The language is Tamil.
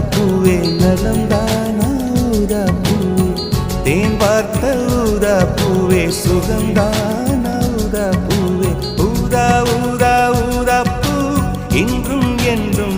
பூவே நலம் தானா ஊதா பூவே. தேன் பார்த்த ஊதா பூவே. சுகம் தானா ஊதா பூவே. ஊதா ஊதா ஊதா பூ. இன்றும் என்றும்